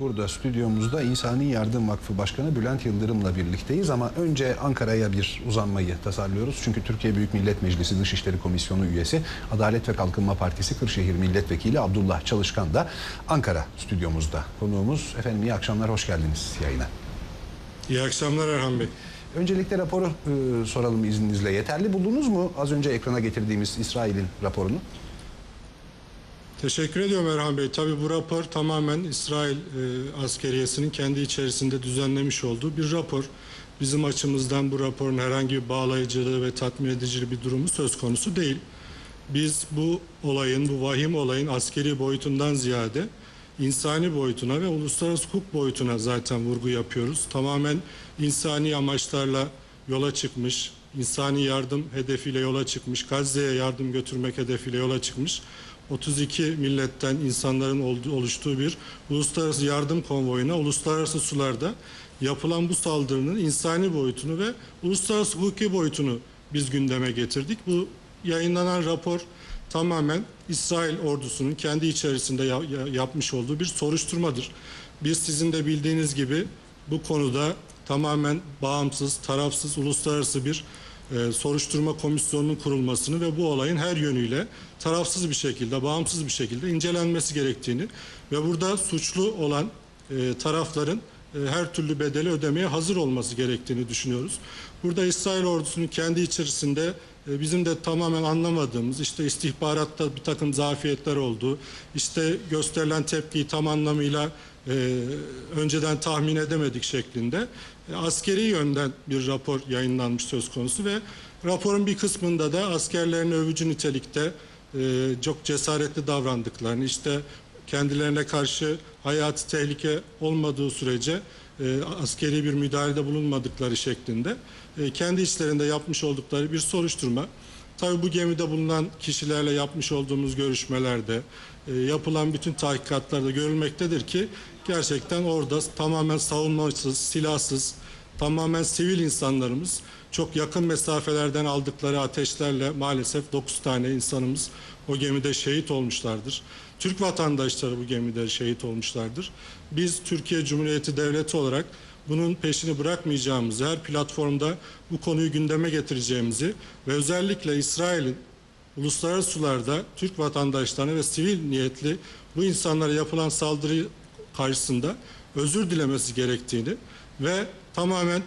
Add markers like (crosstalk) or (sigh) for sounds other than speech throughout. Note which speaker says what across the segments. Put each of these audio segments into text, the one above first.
Speaker 1: Burada stüdyomuzda İnsani Yardım Vakfı Başkanı Bülent Yıldırım'la birlikteyiz ama önce Ankara'ya bir uzanmayı tasarlıyoruz. Çünkü Türkiye Büyük Millet Meclisi Dışişleri Komisyonu üyesi Adalet ve Kalkınma Partisi Kırşehir Milletvekili Abdullah Çalışkan da Ankara stüdyomuzda. Konuğumuz efendim iyi akşamlar hoş geldiniz yayına.
Speaker 2: İyi akşamlar Erhan Bey.
Speaker 1: Öncelikle raporu e, soralım izninizle. Yeterli buldunuz mu az önce ekrana getirdiğimiz İsrail'in raporunu?
Speaker 2: Teşekkür ediyorum Erhan Bey. Tabii bu rapor tamamen İsrail e, askeriyesinin kendi içerisinde düzenlemiş olduğu bir rapor. Bizim açımızdan bu raporun herhangi bir bağlayıcılığı ve tatmin edici bir durumu söz konusu değil. Biz bu olayın, bu vahim olayın askeri boyutundan ziyade insani boyutuna ve uluslararası hukuk boyutuna zaten vurgu yapıyoruz. Tamamen insani amaçlarla yola çıkmış, insani yardım hedefiyle yola çıkmış, Gazze'ye yardım götürmek hedefiyle yola çıkmış 32 milletten insanların oluştuğu bir uluslararası yardım konvoyuna uluslararası sularda yapılan bu saldırının insani boyutunu ve uluslararası hukuki boyutunu biz gündeme getirdik. Bu yayınlanan rapor tamamen İsrail ordusunun kendi içerisinde ya- ya- yapmış olduğu bir soruşturmadır. Biz sizin de bildiğiniz gibi bu konuda tamamen bağımsız, tarafsız, uluslararası bir e, soruşturma komisyonunun kurulmasını ve bu olayın her yönüyle tarafsız bir şekilde, bağımsız bir şekilde incelenmesi gerektiğini ve burada suçlu olan e, tarafların her türlü bedeli ödemeye hazır olması gerektiğini düşünüyoruz. Burada İsrail ordusunun kendi içerisinde e, bizim de tamamen anlamadığımız işte istihbaratta bir takım zafiyetler olduğu, işte gösterilen tepkiyi tam anlamıyla e, önceden tahmin edemedik şeklinde e, askeri yönden bir rapor yayınlanmış söz konusu ve raporun bir kısmında da askerlerin övücü nitelikte e, çok cesaretli davrandıklarını işte kendilerine karşı hayati tehlike olmadığı sürece e, askeri bir müdahalede bulunmadıkları şeklinde e, kendi içlerinde yapmış oldukları bir soruşturma. Tabii bu gemide bulunan kişilerle yapmış olduğumuz görüşmelerde e, yapılan bütün tahkikatlarda görülmektedir ki gerçekten orada tamamen savunmasız, silahsız, tamamen sivil insanlarımız çok yakın mesafelerden aldıkları ateşlerle maalesef 9 tane insanımız o gemide şehit olmuşlardır. Türk vatandaşları bu gemide şehit olmuşlardır. Biz Türkiye Cumhuriyeti Devleti olarak bunun peşini bırakmayacağımızı, her platformda bu konuyu gündeme getireceğimizi ve özellikle İsrail'in uluslararası sularda Türk vatandaşlarına ve sivil niyetli bu insanlara yapılan saldırı karşısında özür dilemesi gerektiğini ve tamamen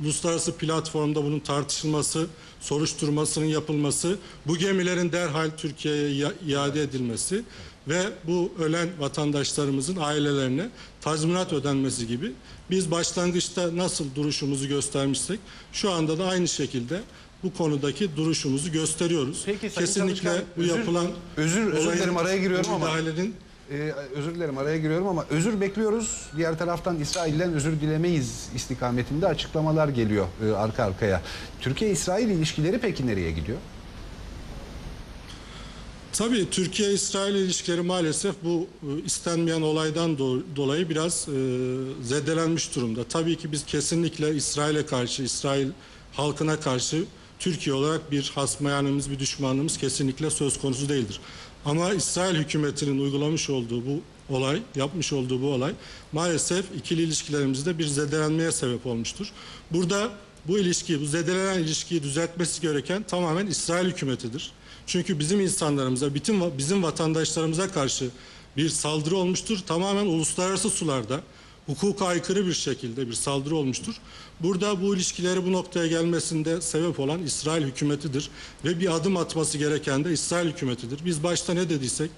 Speaker 2: uluslararası platformda bunun tartışılması, soruşturmasının yapılması, bu gemilerin derhal Türkiye'ye ia- iade edilmesi ve bu ölen vatandaşlarımızın ailelerine tazminat ödenmesi gibi biz başlangıçta nasıl duruşumuzu göstermişsek şu anda da aynı şekilde bu konudaki duruşumuzu gösteriyoruz.
Speaker 1: Peki Sayın
Speaker 2: Kesinlikle
Speaker 1: Çalışkan,
Speaker 2: bu
Speaker 1: özür-
Speaker 2: yapılan
Speaker 1: özür- özür
Speaker 2: olayın,
Speaker 1: dilerim, araya giriyorum ama-
Speaker 2: müdahalenin
Speaker 1: Ee, özür dilerim araya giriyorum ama özür bekliyoruz. Diğer taraftan İsrail'den özür dilemeyiz istikametinde açıklamalar geliyor e, arka arkaya. Türkiye-İsrail ilişkileri peki nereye gidiyor?
Speaker 2: Tabii Türkiye-İsrail ilişkileri maalesef bu e, istenmeyen olaydan do- dolayı biraz e, zedelenmiş durumda. Tabii ki biz kesinlikle İsrail'e karşı, İsrail halkına karşı Türkiye olarak bir hasmayanımız, bir düşmanlığımız kesinlikle söz konusu değildir. Ama İsrail hükümetinin uygulamış olduğu bu olay, yapmış olduğu bu olay maalesef ikili ilişkilerimizde bir zedelenmeye sebep olmuştur. Burada bu ilişkiyi, bu zedelenen ilişkiyi düzeltmesi gereken tamamen İsrail hükümetidir. Çünkü bizim insanlarımıza, bizim vatandaşlarımıza karşı bir saldırı olmuştur. Tamamen uluslararası sularda hukuka aykırı bir şekilde bir saldırı olmuştur. Burada bu ilişkileri bu noktaya gelmesinde sebep olan İsrail hükümetidir ve bir adım atması gereken de İsrail hükümetidir. Biz başta ne dediysek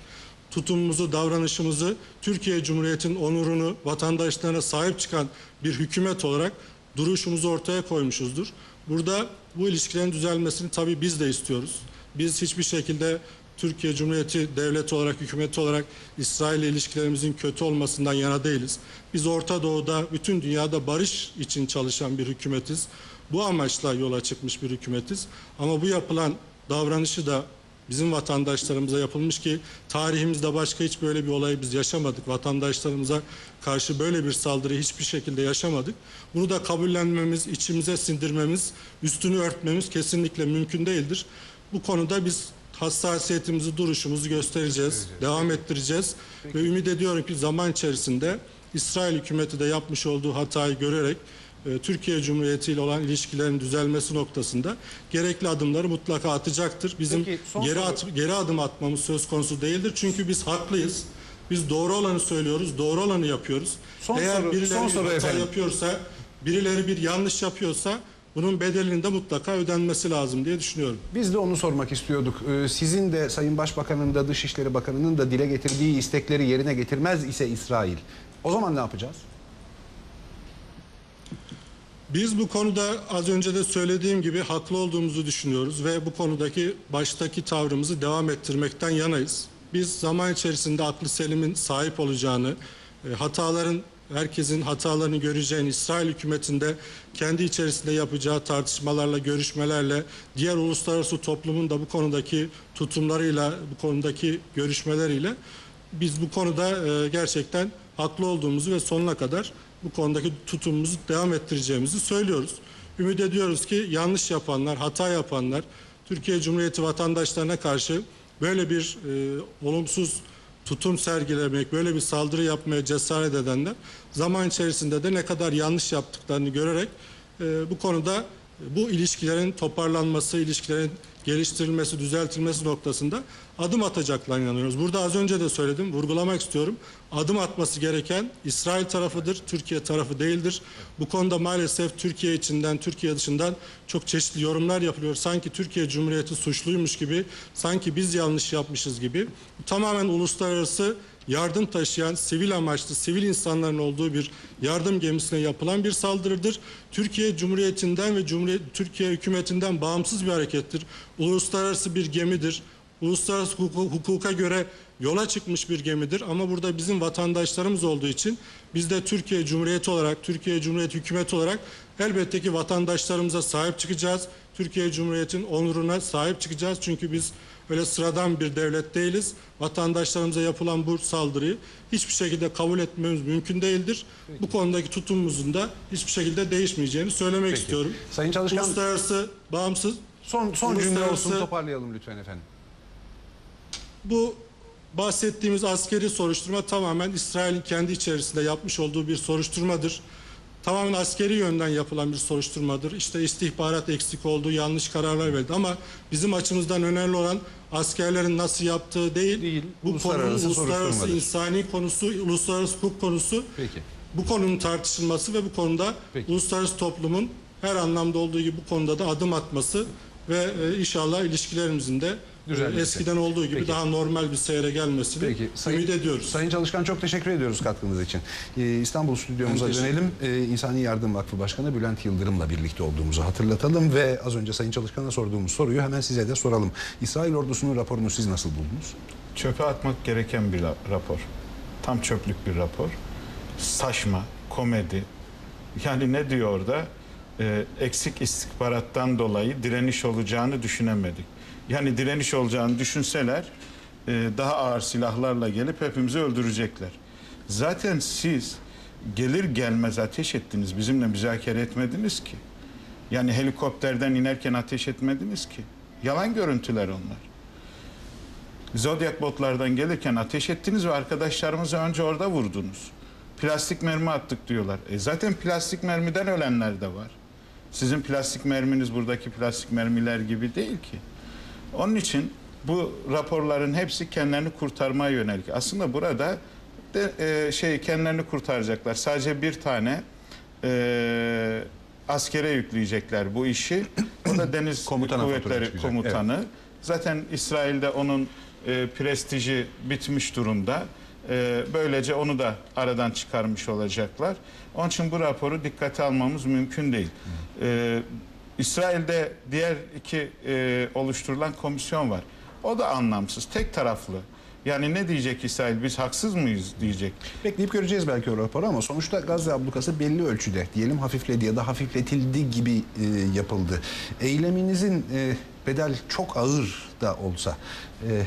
Speaker 2: tutumumuzu, davranışımızı Türkiye Cumhuriyeti'nin onurunu, vatandaşlarına sahip çıkan bir hükümet olarak duruşumuzu ortaya koymuşuzdur. Burada bu ilişkilerin düzelmesini tabii biz de istiyoruz. Biz hiçbir şekilde Türkiye Cumhuriyeti devleti olarak, hükümeti olarak İsrail ile ilişkilerimizin kötü olmasından yana değiliz. Biz Orta Doğu'da, bütün dünyada barış için çalışan bir hükümetiz. Bu amaçla yola çıkmış bir hükümetiz. Ama bu yapılan davranışı da bizim vatandaşlarımıza yapılmış ki tarihimizde başka hiç böyle bir olayı biz yaşamadık. Vatandaşlarımıza karşı böyle bir saldırıyı hiçbir şekilde yaşamadık. Bunu da kabullenmemiz, içimize sindirmemiz, üstünü örtmemiz kesinlikle mümkün değildir. Bu konuda biz hassasiyetimizi, duruşumuzu göstereceğiz, devam ettireceğiz ve ümit ediyorum ki zaman içerisinde İsrail hükümeti de yapmış olduğu hatayı görerek e, Türkiye Cumhuriyeti ile olan ilişkilerin düzelmesi noktasında gerekli adımları mutlaka atacaktır. Bizim
Speaker 1: Peki,
Speaker 2: geri at, geri adım atmamız söz konusu değildir. Çünkü biz haklıyız. Biz doğru olanı söylüyoruz, doğru olanı yapıyoruz.
Speaker 1: Son
Speaker 2: Eğer
Speaker 1: soru-
Speaker 2: birileri
Speaker 1: son
Speaker 2: bir
Speaker 1: soru
Speaker 2: hata
Speaker 1: efendim.
Speaker 2: yapıyorsa, birileri bir yanlış yapıyorsa bunun bedelinin de mutlaka ödenmesi lazım diye düşünüyorum.
Speaker 1: Biz de onu sormak istiyorduk. Ee, Sizin de Sayın Başbakan'ın da Dışişleri Bakanı'nın da dile getirdiği istekleri yerine getirmez ise İsrail. O zaman ne yapacağız?
Speaker 2: Biz bu konuda az önce de söylediğim gibi haklı olduğumuzu düşünüyoruz ve bu konudaki baştaki tavrımızı devam ettirmekten yanayız. Biz zaman içerisinde aklı selimin sahip olacağını, e, hataların herkesin hatalarını göreceğini, İsrail hükümetinde kendi içerisinde yapacağı tartışmalarla, görüşmelerle, diğer uluslararası toplumun da bu konudaki tutumlarıyla, bu konudaki görüşmeleriyle biz bu konuda e, gerçekten haklı olduğumuzu ve sonuna kadar bu konudaki tutumumuzu devam ettireceğimizi söylüyoruz. Ümit ediyoruz ki yanlış yapanlar, hata yapanlar, Türkiye Cumhuriyeti vatandaşlarına karşı böyle bir e, olumsuz tutum sergilemek, böyle bir saldırı yapmaya cesaret edenler zaman içerisinde de ne kadar yanlış yaptıklarını görerek e, bu konuda bu ilişkilerin toparlanması, ilişkilerin geliştirilmesi, düzeltilmesi noktasında adım atacaklarına inanıyoruz. Burada az önce de söyledim, vurgulamak istiyorum. Adım atması gereken İsrail tarafıdır, Türkiye tarafı değildir. Bu konuda maalesef Türkiye içinden, Türkiye dışından çok çeşitli yorumlar yapılıyor. Sanki Türkiye Cumhuriyeti suçluymuş gibi, sanki biz yanlış yapmışız gibi. Tamamen uluslararası yardım taşıyan sivil amaçlı sivil insanların olduğu bir yardım gemisine yapılan bir saldırıdır. Türkiye Cumhuriyeti'nden ve Cumhuriyet Türkiye hükümetinden bağımsız bir harekettir. Uluslararası bir gemidir. Uluslararası hukuka, göre yola çıkmış bir gemidir ama burada bizim vatandaşlarımız olduğu için biz de Türkiye Cumhuriyeti olarak, Türkiye Cumhuriyeti hükümeti olarak elbette ki vatandaşlarımıza sahip çıkacağız. Türkiye Cumhuriyeti'nin onuruna sahip çıkacağız. Çünkü biz öyle sıradan bir devlet değiliz. Vatandaşlarımıza yapılan bu saldırıyı hiçbir şekilde kabul etmemiz mümkün değildir. Bu konudaki tutumumuzun da hiçbir şekilde değişmeyeceğini söylemek
Speaker 1: Peki.
Speaker 2: istiyorum.
Speaker 1: Sayın Çalışkan-
Speaker 2: Uluslararası bağımsız
Speaker 1: Son son cümle olsun toparlayalım lütfen efendim.
Speaker 2: Bu bahsettiğimiz askeri soruşturma tamamen İsrail'in kendi içerisinde yapmış olduğu bir soruşturmadır. Tamamen askeri yönden yapılan bir soruşturmadır. İşte istihbarat eksik olduğu yanlış kararlar verdi ama bizim açımızdan önemli olan askerlerin nasıl yaptığı değil,
Speaker 1: Değil,
Speaker 2: bu
Speaker 1: uluslararası
Speaker 2: konunun uluslararası insani konusu, uluslararası hukuk konusu.
Speaker 1: Peki.
Speaker 2: Bu konunun tartışılması ve bu konuda
Speaker 1: Peki.
Speaker 2: uluslararası toplumun her anlamda olduğu gibi bu konuda da adım atması ve e, inşallah ilişkilerimizin de
Speaker 1: Düzelmesi.
Speaker 2: eskiden olduğu gibi
Speaker 1: Peki.
Speaker 2: daha normal bir seyre gelmesini
Speaker 1: Peki. Sayın,
Speaker 2: ümit ediyoruz.
Speaker 1: Sayın Çalışkan çok teşekkür ediyoruz katkınız için. Ee, İstanbul stüdyomuza dönelim. Ee, İnsani Yardım Vakfı Başkanı Bülent Yıldırım'la birlikte olduğumuzu hatırlatalım ve az önce Sayın Çalışkan'a sorduğumuz soruyu hemen size de soralım. İsrail ordusunun raporunu siz nasıl buldunuz?
Speaker 3: Çöpe atmak gereken bir ra- rapor. Tam çöplük bir rapor. Saçma, komedi. Yani ne diyor orada? Ee, eksik istihbarattan dolayı direniş olacağını düşünemedik. Yani direniş olacağını düşünseler e, daha ağır silahlarla gelip hepimizi öldürecekler. Zaten siz gelir gelmez ateş ettiniz. Bizimle müzakere etmediniz ki. Yani helikopterden inerken ateş etmediniz ki. Yalan görüntüler onlar. Zodiac botlardan gelirken ateş ettiniz ve arkadaşlarımızı önce orada vurdunuz. Plastik mermi attık diyorlar. E zaten plastik mermiden ölenler de var. Sizin plastik merminiz buradaki plastik mermiler gibi değil ki. Onun için bu raporların hepsi kendilerini kurtarmaya yönelik. Aslında burada de, e, şey kendilerini kurtaracaklar. Sadece bir tane e, askere yükleyecekler bu işi. O da Deniz (clears throat)
Speaker 1: Komutana fatura
Speaker 3: Kuvvetleri Komutanı. Zaten İsrail'de onun e, prestiji bitmiş durumda. E, böylece onu da aradan çıkarmış olacaklar. Onun için bu raporu dikkate almamız mümkün değil. E, İsrail'de diğer iki e, oluşturulan komisyon var. O da anlamsız, tek taraflı. Yani ne diyecek İsrail? Biz haksız mıyız diyecek.
Speaker 1: Bekleyip göreceğiz belki o raporu ama sonuçta Gazze ablukası belli ölçüde diyelim hafifledi ya da hafifletildi gibi e, yapıldı. Eyleminizin e, bedel çok ağır da olsa e,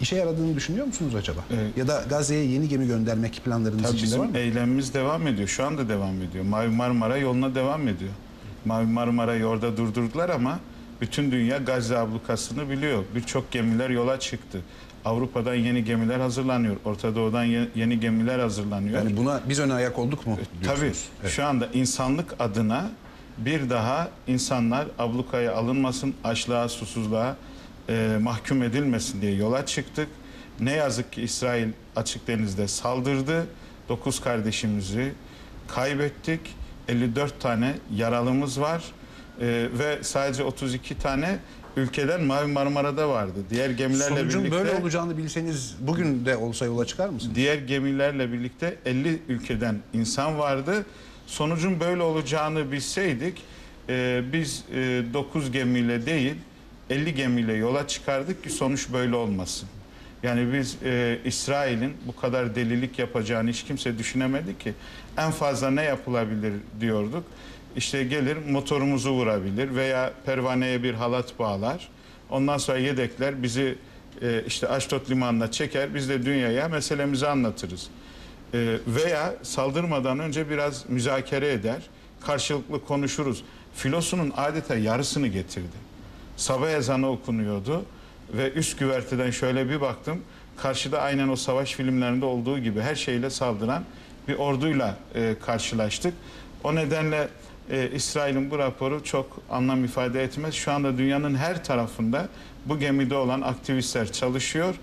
Speaker 1: işe yaradığını düşünüyor musunuz acaba?
Speaker 3: Evet.
Speaker 1: Ya da Gazze'ye yeni gemi göndermek planlarınız
Speaker 3: Tabii
Speaker 1: içinde var mı?
Speaker 3: eylemimiz devam ediyor. Şu anda devam ediyor. Mavi Marmara yoluna devam ediyor. Marmara'yı orada durdurdular ama bütün dünya Gazze ablukasını biliyor. Birçok gemiler yola çıktı. Avrupa'dan yeni gemiler hazırlanıyor. Orta Doğu'dan ye- yeni gemiler hazırlanıyor.
Speaker 1: Yani buna biz öne ayak olduk mu?
Speaker 3: Tabii
Speaker 1: diyorsunuz? Evet.
Speaker 3: şu anda insanlık adına bir daha insanlar ablukaya alınmasın, açlığa, susuzluğa e, mahkum edilmesin diye yola çıktık. Ne yazık ki İsrail açık denizde saldırdı. 9 kardeşimizi kaybettik. 54 tane yaralımız var. E, ve sadece 32 tane ülkeden Mavi Marmara'da vardı. Diğer gemilerle
Speaker 1: Sonucun
Speaker 3: birlikte
Speaker 1: böyle olacağını bilseniz bugün de olsa yola çıkar mısınız?
Speaker 3: Diğer gemilerle birlikte 50 ülkeden insan vardı. Sonucun böyle olacağını bilseydik e, biz 9 gemiyle değil 50 gemiyle yola çıkardık ki sonuç böyle olmasın. Yani biz e, İsrail'in bu kadar delilik yapacağını hiç kimse düşünemedi ki. En fazla ne yapılabilir diyorduk. İşte gelir motorumuzu vurabilir veya pervaneye bir halat bağlar. Ondan sonra yedekler bizi e, işte Aşdod limanına çeker. Biz de dünyaya meselemizi anlatırız. E, veya saldırmadan önce biraz müzakere eder. Karşılıklı konuşuruz. Filosunun adeta yarısını getirdi. Sabah ezanı okunuyordu ve üst güverteden şöyle bir baktım. Karşıda aynen o savaş filmlerinde olduğu gibi her şeyle saldıran bir orduyla e, karşılaştık. O nedenle e, İsrail'in bu raporu çok anlam ifade etmez. Şu anda dünyanın her tarafında bu gemide olan aktivistler çalışıyor.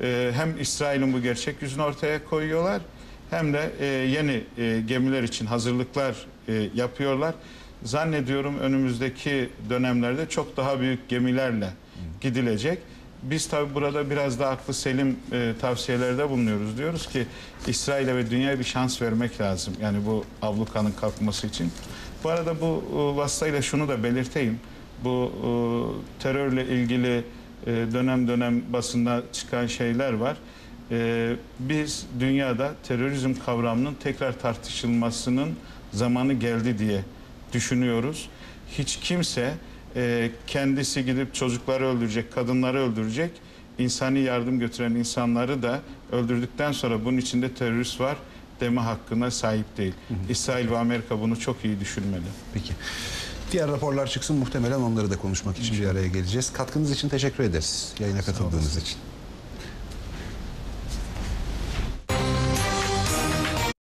Speaker 3: E, hem İsrail'in bu gerçek yüzünü ortaya koyuyorlar hem de e, yeni e, gemiler için hazırlıklar e, yapıyorlar. Zannediyorum önümüzdeki dönemlerde çok daha büyük gemilerle gidilecek. Biz tabi burada biraz da aklı selim e, tavsiyelerde bulunuyoruz. Diyoruz ki İsrail'e ve dünyaya bir şans vermek lazım. Yani bu ablukanın kalkması için. Bu arada bu e, vasıtayla şunu da belirteyim. Bu e, terörle ilgili e, dönem dönem basında çıkan şeyler var. E, biz dünyada terörizm kavramının tekrar tartışılmasının zamanı geldi diye düşünüyoruz. Hiç kimse e, kendisi gidip çocukları öldürecek, kadınları öldürecek, insani yardım götüren insanları da öldürdükten sonra bunun içinde terörist var deme hakkına sahip değil. İsrail ve Amerika bunu çok iyi düşünmeli.
Speaker 1: Peki. Diğer raporlar çıksın muhtemelen onları da konuşmak için bir araya geleceğiz. Katkınız için teşekkür ederiz yayına katıldığınız için.